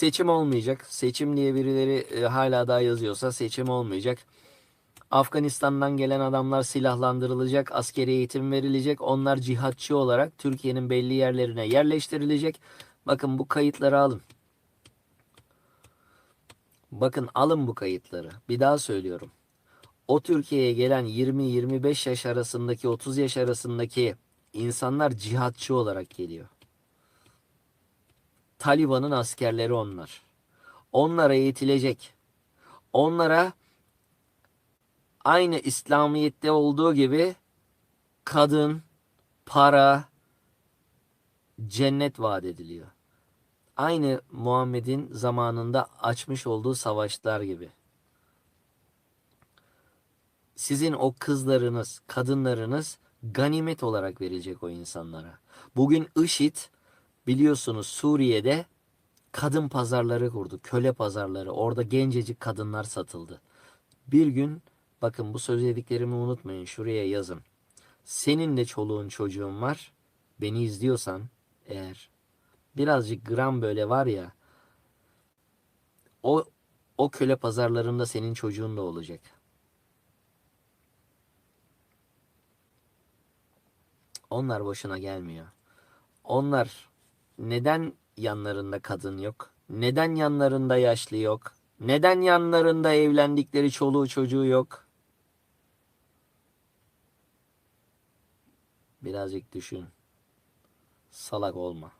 Seçim olmayacak. Seçim diye birileri e, hala daha yazıyorsa seçim olmayacak. Afganistan'dan gelen adamlar silahlandırılacak, askeri eğitim verilecek. Onlar cihatçı olarak Türkiye'nin belli yerlerine yerleştirilecek. Bakın bu kayıtları alın. Bakın alın bu kayıtları. Bir daha söylüyorum. O Türkiye'ye gelen 20-25 yaş arasındaki 30 yaş arasındaki insanlar cihatçı olarak geliyor. Taliban'ın askerleri onlar. Onlara eğitilecek. Onlara aynı İslamiyet'te olduğu gibi kadın, para, cennet vaat ediliyor. Aynı Muhammed'in zamanında açmış olduğu savaşlar gibi. Sizin o kızlarınız, kadınlarınız ganimet olarak verilecek o insanlara. Bugün IŞİD biliyorsunuz Suriye'de kadın pazarları kurdu. Köle pazarları. Orada gencecik kadınlar satıldı. Bir gün bakın bu söylediklerimi unutmayın. Şuraya yazın. Senin de çoluğun çocuğun var. Beni izliyorsan eğer birazcık gram böyle var ya o o köle pazarlarında senin çocuğun da olacak. Onlar boşuna gelmiyor. Onlar neden yanlarında kadın yok? Neden yanlarında yaşlı yok? Neden yanlarında evlendikleri çoluğu çocuğu yok? Birazcık düşün. Salak olma.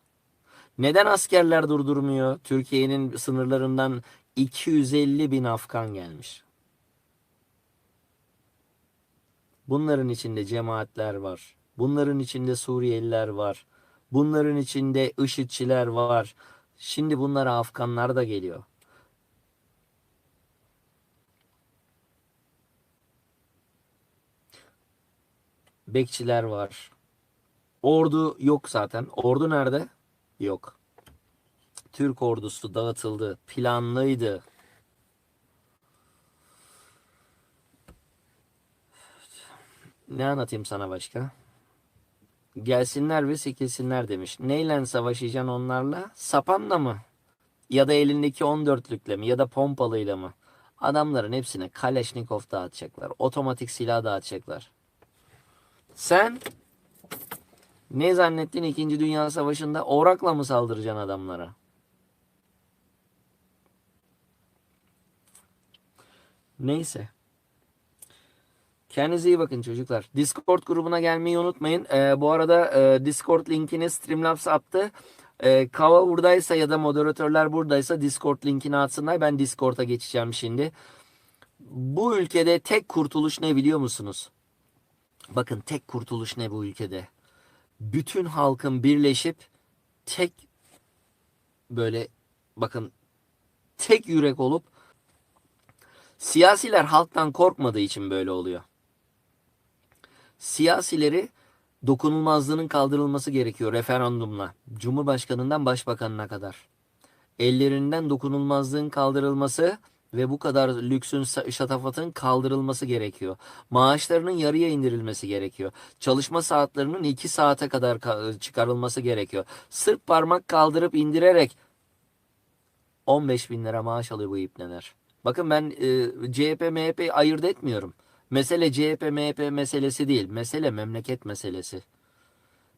Neden askerler durdurmuyor? Türkiye'nin sınırlarından 250 bin Afgan gelmiş. Bunların içinde cemaatler var. Bunların içinde Suriyeliler var. Bunların içinde IŞİD'çiler var. Şimdi bunlara Afganlar da geliyor. Bekçiler var. Ordu yok zaten. Ordu nerede? Yok. Türk ordusu dağıtıldı. Planlıydı. Ne anlatayım sana başka? Gelsinler ve sikilsinler demiş. Neyle savaşacaksın onlarla? Sapanla mı? Ya da elindeki 14'lükle mi? Ya da pompalıyla mı? Adamların hepsine Kaleşnikov dağıtacaklar. Otomatik silah dağıtacaklar. Sen ne zannettin 2. Dünya Savaşı'nda orakla mı saldıracaksın adamlara? Neyse. Kendinize iyi bakın çocuklar. Discord grubuna gelmeyi unutmayın. Ee, bu arada e, Discord linkini Streamlabs attı. Ee, Kava buradaysa ya da moderatörler buradaysa Discord linkini atsınlar. Ben Discord'a geçeceğim şimdi. Bu ülkede tek kurtuluş ne biliyor musunuz? Bakın tek kurtuluş ne bu ülkede? Bütün halkın birleşip tek böyle bakın tek yürek olup siyasiler halktan korkmadığı için böyle oluyor. Siyasileri dokunulmazlığının kaldırılması gerekiyor referandumla. Cumhurbaşkanından başbakanına kadar. Ellerinden dokunulmazlığın kaldırılması ve bu kadar lüksün şatafatın kaldırılması gerekiyor. Maaşlarının yarıya indirilmesi gerekiyor. Çalışma saatlerinin 2 saate kadar çıkarılması gerekiyor. Sırf parmak kaldırıp indirerek 15 bin lira maaş alıyor bu ipneler. Bakın ben e, CHP MHP ayırt etmiyorum. Mesele CHP MHP meselesi değil. Mesele memleket meselesi.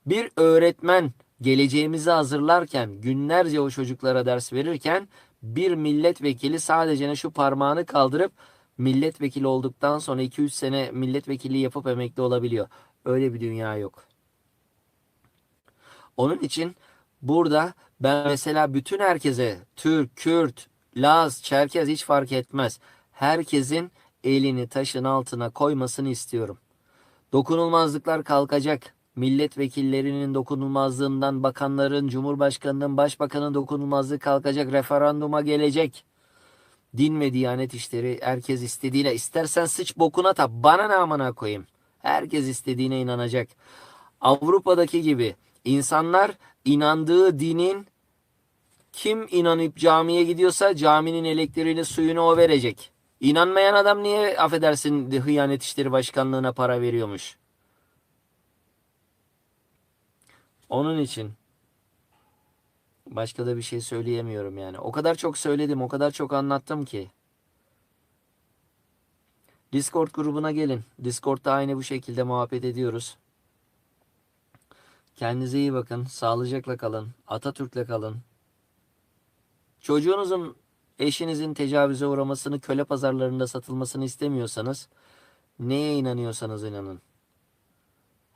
Bir öğretmen geleceğimizi hazırlarken günlerce o çocuklara ders verirken bir milletvekili sadece şu parmağını kaldırıp milletvekili olduktan sonra 2-3 sene milletvekili yapıp emekli olabiliyor. Öyle bir dünya yok. Onun için burada ben mesela bütün herkese Türk, Kürt, Laz, Çerkez hiç fark etmez. Herkesin elini taşın altına koymasını istiyorum. Dokunulmazlıklar kalkacak. Milletvekillerinin dokunulmazlığından, bakanların, cumhurbaşkanının, başbakanın dokunulmazlığı kalkacak. Referanduma gelecek. Din ve diyanet işleri herkes istediğine. istersen sıç bokuna tap. Bana ne amına koyayım. Herkes istediğine inanacak. Avrupa'daki gibi insanlar inandığı dinin kim inanıp camiye gidiyorsa caminin elektriğini suyunu o verecek. İnanmayan adam niye affedersin Hıyanet İşleri Başkanlığı'na para veriyormuş? Onun için Başka da bir şey söyleyemiyorum yani. O kadar çok söyledim, o kadar çok anlattım ki. Discord grubuna gelin. Discord'da aynı bu şekilde muhabbet ediyoruz. Kendinize iyi bakın. Sağlıcakla kalın. Atatürk'le kalın. Çocuğunuzun, eşinizin tecavüze uğramasını, köle pazarlarında satılmasını istemiyorsanız neye inanıyorsanız inanın.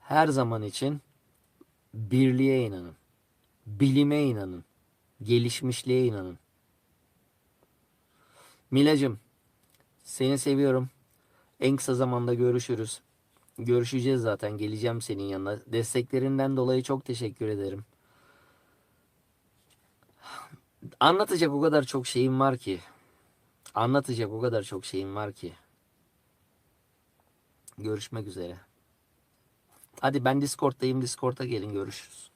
Her zaman için birliğe inanın. Bilime inanın. Gelişmişliğe inanın. Milacım, seni seviyorum. En kısa zamanda görüşürüz. Görüşeceğiz zaten. Geleceğim senin yanına. Desteklerinden dolayı çok teşekkür ederim. Anlatacak o kadar çok şeyim var ki. Anlatacak o kadar çok şeyim var ki. Görüşmek üzere. Hadi ben Discord'dayım. Discord'a gelin görüşürüz.